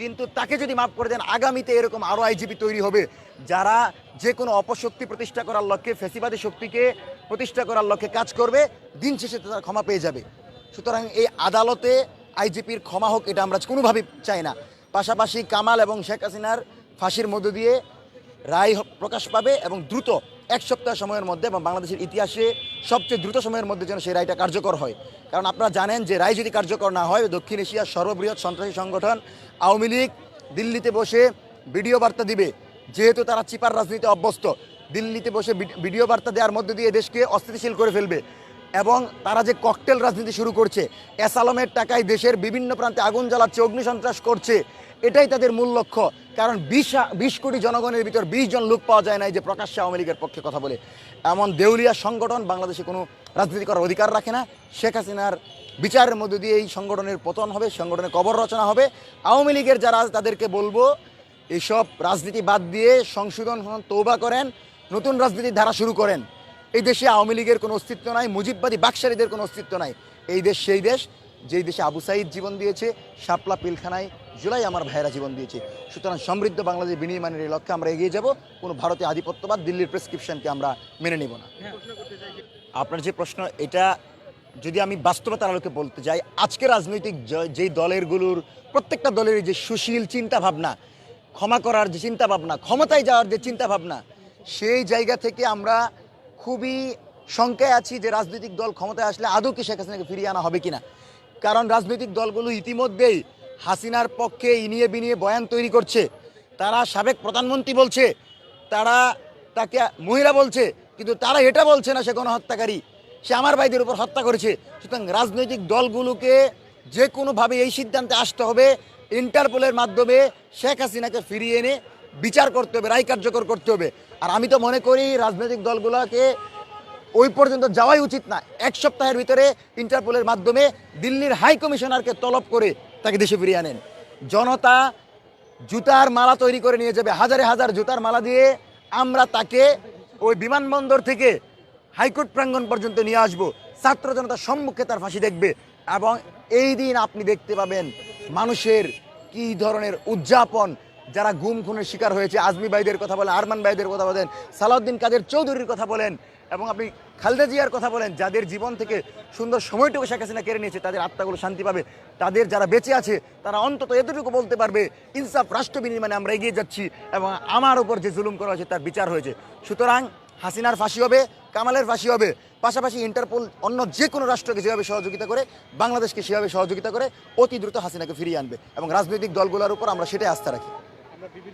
কিন্তু তাকে যদি মাফ করে দেন, আগামীতে এরকম আরও আইজিপি তৈরি হবে যারা যে কোনো অপশক্তি প্রতিষ্ঠা করার লক্ষ্যে, ফেসিবাদী শক্তিকে প্রতিষ্ঠা করার লক্ষ্যে কাজ করবে, দিন শেষে তারা ক্ষমা পেয়ে যাবে। সুতরাং এই আদালতে আইজিপির ক্ষমা হোক, এটা আমরা কোনোভাবেই চাই না। পাশাপাশি কামাল এবং শেখ হাসিনার ফাঁসির মধ্য দিয়ে রায় প্রকাশ পাবে এবং দ্রুত এক সপ্তাহ সময়ের মধ্যে এবং বাংলাদেশের ইতিহাসে সবচেয়ে দ্রুত সময়ের মধ্যে যেন সেই রায়টা কার্যকর হয়। কারণ আপনারা জানেন যে রায় যদি কার্যকর না হয়, দক্ষিণ এশিয়ার সর্ববৃহৎ সন্ত্রাসী সংগঠন আওয়ামী লীগ দিল্লিতে বসে ভিডিও বার্তা দিবে। যেহেতু তারা চিপার রাজনীতি অভ্যস্ত, দিল্লিতে বসে ভিড- ভিডিও বার্তা দেওয়ার মধ্যে দিয়ে দেশকে অস্থিতিশীল করে ফেলবে। এবং তারা যে ককটেল রাজনীতি শুরু করছে অ্যাসালমের টাকায় দেশের বিভিন্ন প্রান্তে আগুন জ্বালাচ্ছে অগ্নিসন্ত্রাস করছে, এটাই তাদের মূল লক্ষ্য। কারণ বিশ বিশ কোটি জনগণের ভিতর বিশ জন লোক পাওয়া যায় না যে প্রকাশ্যে আওয়ামী লীগের পক্ষে কথা বলে। এমন দেউলিয়া সংগঠন বাংলাদেশে কোনো রাজনীতি করার অধিকার রাখে না। শেখ হাসিনার বিচারের মধ্য দিয়ে এই সংগঠনের পতন হবে সংগঠনের কবর রচনা হবে। আওয়ামী লীগের যারা তাদেরকে বলব এইসব রাজনীতি বাদ দিয়ে সংশোধন তৌবা করেন, নতুন রাজনীতির ধারা শুরু করেন। এই দেশে আওয়ামী লীগের কোনো অস্তিত্ব নাই, মুজিববাদী বাকশালীদের কোনো অস্তিত্ব নাই। এই দেশ সেই দেশ, যেই দেশে আবু সাইদ জীবন দিয়েছে, শাপলা পিলখানায় জুলাই আমার ভাইয়েরা জীবন দিয়েছে। সুতরাং সমৃদ্ধ বাংলাদেশ বিনির্মাণের এই লক্ষ্যে আমরা এগিয়ে যাব, কোনো ভারতীয় আধিপত্যবাদ দিল্লির প্রেসক্রিপশনকে আমরা মেনে নেব না। আপনার যে প্রশ্ন, এটা যদি আমি বাস্তবতার আলোকে বলতে যাই, আজকে রাজনৈতিক যেই দলেরগুলোর, প্রত্যেকটা দলের যে সুশীল চিন্তা ভাবনা ক্ষমা করার যে চিন্তা ভাবনা ক্ষমতায় যাওয়ার যে চিন্তা ভাবনা সেই জায়গা থেকে আমরা খুবই শঙ্কায় আছি যে রাজনৈতিক দল ক্ষমতায় আসলে আদৌ কি শেখ হাসিনাকে ফিরিয়ে আনা হবে কিনা। কারণ রাজনৈতিক দলগুলো ইতিমধ্যেই হাসিনার পক্ষে ইনিয়ে বিনিয়ে বয়ান তৈরি করছে। তারা সাবেক প্রধানমন্ত্রী বলছে, তারা তাকে মহিলা বলছে, কিন্তু তারা এটা বলছে না সে কোনো হত্যাকারী সে আমার ভাইদের উপর হত্যা করেছে। সুতরাং রাজনৈতিক দলগুলোকে যে কোনোভাবে এই সিদ্ধান্তে আসতে হবে, ইন্টারপোলের মাধ্যমে শেখ হাসিনাকে ফিরিয়ে এনে বিচার করতে হবে, রায় কার্যকর করতে হবে। আর আমি তো মনে করি রাজনৈতিক দলগুলোকে ওই পর্যন্ত যাওয়াই উচিত না। এক সপ্তাহের ভিতরে ইন্টারপোলের মাধ্যমে দিল্লির হাই কমিশনারকে তলব করে তাকে দেশে ফিরিয়ে আনেন। জনতা জুতার মালা তৈরি করে নিয়ে যাবে, হাজারে হাজার জুতার মালা দিয়ে আমরা তাকে ওই বিমানবন্দর থেকে হাইকোর্ট প্রাঙ্গণ পর্যন্ত নিয়ে আসব। ছাত্র জনতার সম্মুখে তার ফাঁসি দেখবে এবং এই দিন আপনি দেখতে পাবেন মানুষের কি ধরনের উদযাপন যারা গুম খুনের শিকার হয়েছে, আজমি ভাইদের কথা বলেন, আরমান ভাইদের কথা বলেন, সালাউদ্দিন কাদের চৌধুরীর কথা বলেন, এবং আপনি খালেদা জিয়ার কথা বলেন, যাদের জীবন থেকে সুন্দর সময়টুকু শেখ হাসিনা কেড়ে নিয়েছে, তাদের আত্মাগুলো শান্তি পাবে, তাদের যারা বেঁচে আছে, তারা অন্তত এতটুকু বলতে পারবে, ইনসাফ, রাষ্ট্র বিনির্মাণে আমরা এগিয়ে যাচ্ছি, এবং আমার উপর যে জুলুম করা হয়েছে, তার বিচার হয়েছে। সুতরাং হাসিনার ফাঁসি হবে, কামালের ফাঁসি হবে, পাশাপাশি ইন্টারপোল অন্য যে কোনো রাষ্ট্রকে যেভাবে সহযোগিতা করে, বাংলাদেশকে সেভাবে সহযোগিতা করে, অতি দ্রুত হাসিনাকে ফিরিয়ে আনবে, এবং রাজনৈতিক দলগুলোর উপর আমরা সেটাই আস্থা রাখি। andar.